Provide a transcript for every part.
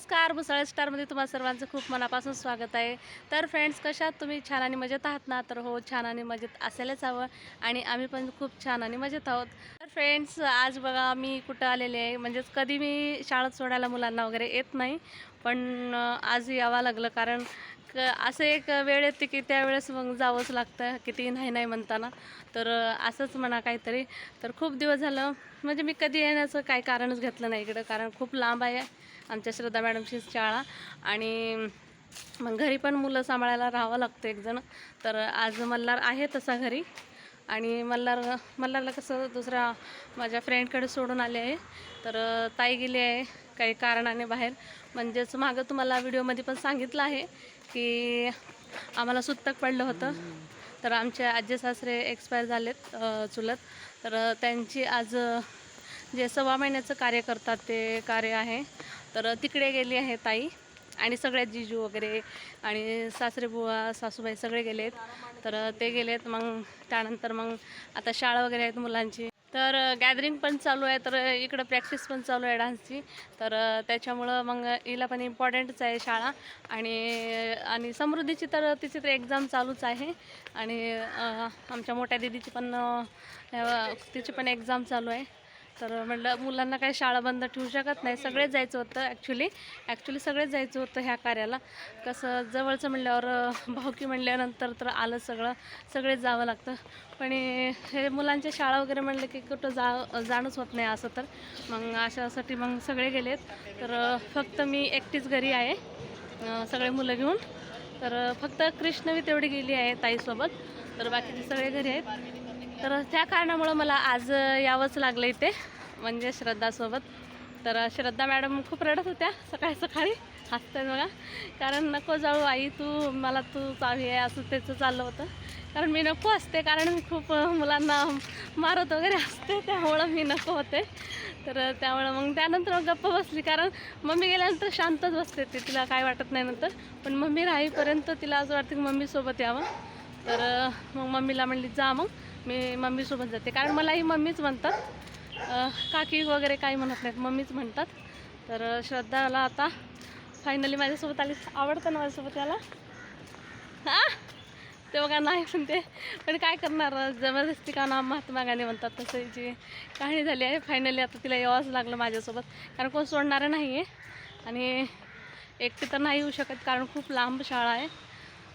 नमस्कार भुसाळे स्टारमध्ये तुम्हा सर्वांचं खूप मनापासून स्वागत आहे. तर फ्रेंड्स कशात तुम्ही छान आणि मजेत आहात ना? तर हो छान आणि मजेत असायलाच हवं आणि आम्ही पण खूप छान आणि मजेत आहोत. तर फ्रेंड्स आज बघा मी कुठं आलेले आहे? म्हणजेच कधी मी शाळेत सोडायला मुलांना वगैरे येत नाही पण आज यावं लागलं कारण क असं एक वेळ येते की त्यावेळेस मग जावंच लागतं किती नाही नाही म्हणताना. तर असंच म्हणा काहीतरी. तर खूप दिवस झालं म्हणजे मी कधी येण्याचं काही कारणच घेतलं नाही इकडं कारण खूप लांब आहे. आमच्या श्रद्धा मॅडमची शाळा. आणि मग घरी पण मुलं सांभाळायला राहावं लागतं एकजण. तर आज मल्हार आहे तसा घरी. आणि मल्हार मल्हारला कसं दुसऱ्या माझ्या फ्रेंडकडे सोडून आले आहे. तर ताई गेली आहे काही कारणाने बाहेर. म्हणजेच मागं तुम्हाला व्हिडिओमध्ये पण सांगितलं आहे की आम्हाला सुत्तक पडलं होतं. तर आमचे आजी सासरे एक्सपायर झालेत चुलत. तर त्यांची आज जे सव्वा महिन्याचं कार्य करतात ते कार्य आहे. तर तिकडे गेली आहे ताई. आणि सगळ्यात जिजू वगैरे आणि सासरे बुवा सासूबाई सगळे गेलेत. तर ते गेलेत. मग त्यानंतर मग आता शाळा वगैरे आहेत मुलांची. तर गॅदरिंग पण चालू आहे. तर इकडं प्रॅक्टिस पण चालू आहे डान्सची. तर त्याच्यामुळं मग हिला पण इम्पॉर्टंटच आहे शाळा. आणि आणि समृद्धीची तर तिची तर एक्झाम चालूच आहे. आणि आमच्या मोठ्या दिदीची पण ह्या- तिची पण एक्झाम चालू आहे. तर म्हटलं मुलांना काही शाळा बंद ठेवू शकत नाही. सगळेच जायचं होतं ॲक्च्युली ॲक्च्युली सगळेच जायचं होतं ह्या कार्याला. कसं जवळचं म्हणल्यावर भाऊकी भावकी म्हणल्यानंतर तर आलं सगळं. सगळेच जावं लागतं. पण हे मुलांच्या शाळा वगैरे म्हणलं की कुठं जा जाणंच होत नाही असं तर. मग अशासाठी मग सगळे गेलेत. तर फक्त मी एकटीच घरी आहे. सगळे मुलं घेऊन. तर फक्त कृष्णवी तेवढी गेली आहे ताईसोबत. तर बाकीचे सगळे घरी आहेत. तर त्या कारणामुळं मला आज यावंच लागलं इथे म्हणजे श्रद्धासोबत. तर श्रद्धा मॅडम खूप रडत होत्या सकाळी सकाळी. हसतात बघा. कारण नको जाऊ आई तू मला तू चावी आहे असं त्याचं चाललं होतं. कारण मी नको असते कारण मी खूप मुलांना मारत वगैरे असते त्यामुळं मी नको होते. तर त्यामुळं मग त्यानंतर मग गप्प बसली. कारण मम्मी गेल्यानंतर शांतच बसते ते तिला काय वाटत नाही नंतर. पण मम्मी राहीपर्यंत तिला असं वाटतं की मम्मीसोबत यावं. तर मग मम्मीला म्हणली जा मग. मी मम्मीसोबत जाते. कारण मलाही मम्मीच म्हणतात. काकी वगैरे काही म्हणत नाहीत. मम्मीच म्हणतात. तर श्रद्धाला आता फायनली माझ्यासोबत आली. आवडतं ना माझ्यासोबत याला हां ते बघा नाही म्हणते पण काय करणार? जबरदस्ती का ना महात्मा गांधी म्हणतात तसं जी कहाणी झाली आहे. फायनली आता तिला यावंच लागलं माझ्यासोबत. कारण कोण सोडणारं नाही आहे आणि एकटी तर नाही येऊ शकत कारण खूप लांब शाळा आहे.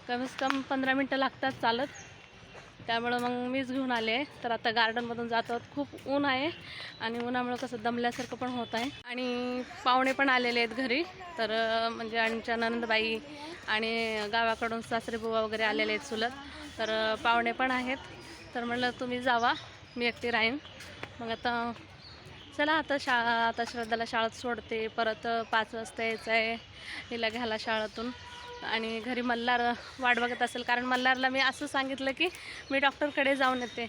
कमीत कम पंधरा मिनटं लागतात चालत. त्यामुळं मग मीच घेऊन आले तर आता गार्डनमधून जातो खूप ऊन आहे आणि उन्हामुळं कसं दमल्यासारखं पण होत आहे. आणि पाहुणे पण आलेले आहेत घरी. तर म्हणजे आमच्या नंदबाई आणि गावाकडून सासरे बुवा वगैरे आलेले आहेत चुलत. तर पाहुणे पण आहेत. तर म्हटलं तुम्ही जावा. मी एकटी राहीन. मग आता चला आता शाळा आता श्रद्धाला शाळेत सोडते. परत पाच वाजता यायचं आहे. हिला घ्यायला शाळेतून. आणि घरी मल्हार वाट बघत असेल कारण मल्हारला मी असं सांगितलं की मी डॉक्टरकडे जाऊन येते.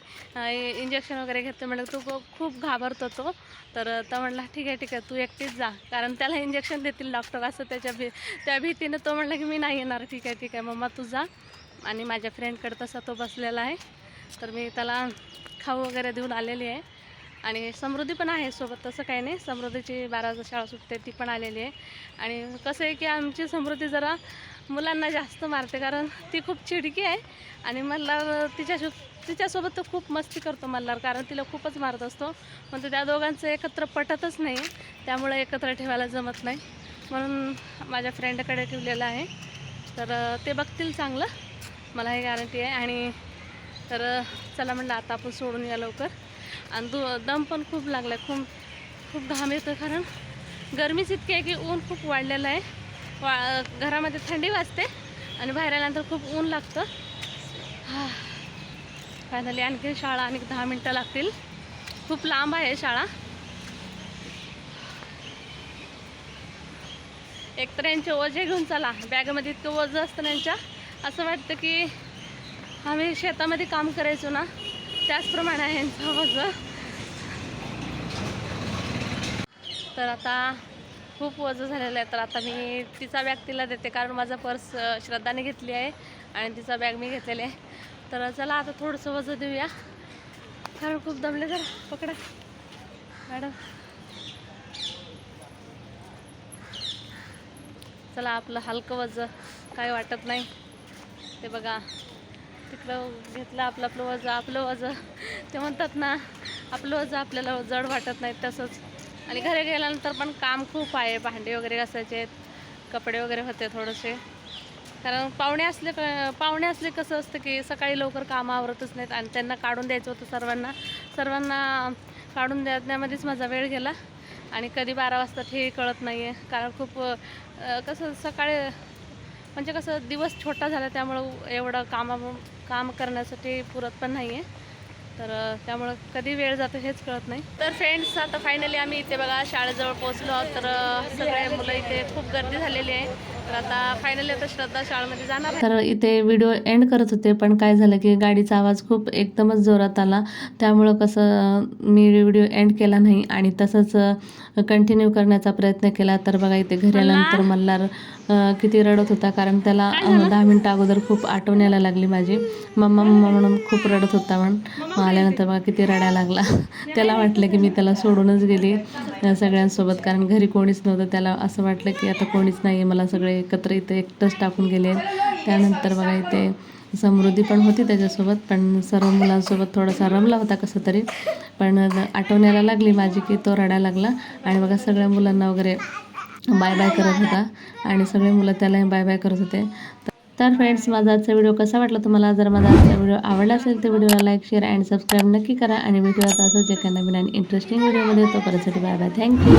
इंजेक्शन वगैरे घेते म्हणलं तू खूप घाबरतो तो. तर तो म्हणला ठीक आहे ठीक आहे तू एकटीच जा. कारण त्याला इंजेक्शन देतील डॉक्टर असं त्याच्या भी त्या भीतीनं तो म्हणला की मी नाही येणार. ठीक आहे ठीक आहे मम्मा तू जा. आणि माझ्या फ्रेंडकडे तसा तो बसलेला आहे. तर मी त्याला खाऊ वगैरे देऊन आलेली आहे. आणि समृद्धी पण आहे सोबत तसं काही नाही. समृद्धीची बारा शाळा सुटते ती पण आलेली आहे. आणि कसं आहे की आमची समृद्धी जरा मुलांना जास्त मारते कारण ती खूप चिडकी आहे. आणि मल्हार तिच्या तिच्यासोबत तर खूप मस्ती करतो मल्हार कारण तिला खूपच मारत असतो. पण ते त्या दोघांचं एकत्र पटतच नाही त्यामुळे एकत्र ठेवायला जमत नाही. म्हणून माझ्या फ्रेंडकडे ठेवलेलं आहे. तर ते बघतील चांगलं. मला हे गॅरंटी आहे. आणि तर चला म्हणलं आता आपण सोडून या लवकर. आणि दु दम पण खूप लागला आहे खूप खूप घाम येतो कारण गरमीच इतकी आहे की ऊन खूप वाढलेलं आहे. वा घरामध्ये थंडी वाजते आणि बाहेर आल्यानंतर खूप ऊन लागतं. हा. फायनली आणखी शाळा आणि दहा मिनटं लागतील. खूप लांब आहे शाळा. एक तर यांचे ओझे घेऊन चला. बॅगमध्ये इतकं ओझं असतं यांच्या. असं वाटतं की आम्ही शेतामध्ये काम करायचो ना. त्याचप्रमाणे आहे यांचं तर आता खूप वजन झालेलं आहे. तर आता मी तिचा बॅग तिला देते कारण माझा पर्स श्रद्धाने घेतली आहे आणि तिचा बॅग मी घेतलेली आहे. तर चला आता थोडंसं वजन देऊया. कारण खूप दमले जरा. पकडा. मॅडम. चला आपलं हलकं वजं काही वाटत नाही. ते बघा. तिकडं घेतलं आपलं आपलं वजं आपलं वजं. ते म्हणतात ना आपलं वजं आपल्याला जड वाटत नाही तसंच. आणि घरी गेल्यानंतर पण काम खूप आहे भांडे वगैरे घासायचे कपडे वगैरे होते थोडेसे. कारण पाहुणे असले क पाहुणे असले कसं असतं की सकाळी लवकर कामं आवरतच नाहीत आणि त्यांना काढून द्यायचं होतं सर्वांना. सर्वांना काढून देण्यामध्येच माझा वेळ गेला. आणि कधी बारा वाजता हे कळत नाही आहे कारण खूप कसं सकाळी म्हणजे कसं दिवस छोटा झाला त्यामुळं एवढं कामा काम करण्यासाठी पुरत पण नाही आहे तर त्यामुळं कधी वेळ जातो हेच कळत नाही. तर फ्रेंड्स आता फायनली आम्ही इथे बघा शाळेजवळ पोहोचलो आहोत. तर सगळे मुलं इथे खूप गर्दी झालेली आहे. तर आता फायनली आता श्रद्धा शाळेमध्ये जाणार तर इथे व्हिडिओ एंड करत होते पण काय झालं की गाडीचा आवाज खूप एकदमच जोरात आला. त्यामुळं कसं मी व्हिडिओ एंड केला नाही आणि तसंच कंटिन्यू करण्याचा प्रयत्न केला. तर बघा इथे घरी आल्यानंतर मल्हार किती रडत होता कारण त्याला दहा मिनटं अगोदर खूप आठवण यायला लागली माझी. मम्मा मम्मा म्हणून खूप रडत होता म्हणून आल्यानंतर बघा किती रडायला लागला. त्याला वाटलं की मी त्याला सोडूनच गेली सगळ्यांसोबत. कारण घरी कोणीच नव्हतं. त्याला असं वाटलं की आता कोणीच नाही आहे मला सगळे एकत्र इथे एकटंच टाकून गेले. त्यानंतर बघा इथे समृद्धी पण होती त्याच्यासोबत. पण सर्व मुलांसोबत थोडासा रमला होता कसं तरी. पण आठवण यायला लागली माझी की तो रडायला लागला. आणि बघा सगळ्या मुलांना वगैरे बाय बाय करत होता आणि सगळे मुलं त्यालाही बाय बाय करत होते. तर फ्रेंड्स माझा आजचा व्हिडिओ कसा वाटला तुम्हाला? जर माझा आजचा व्हिडिओ आवडला असेल तर व्हिडिओला लाईक शेअर अँड सबस्क्राईब नक्की करा. आणि व्हिडिओ आता असंच एका नवीन आणि इंटरेस्टिंग व्हिडिओमध्ये तोपर्यंतसाठी बाय बाय. थँक्यू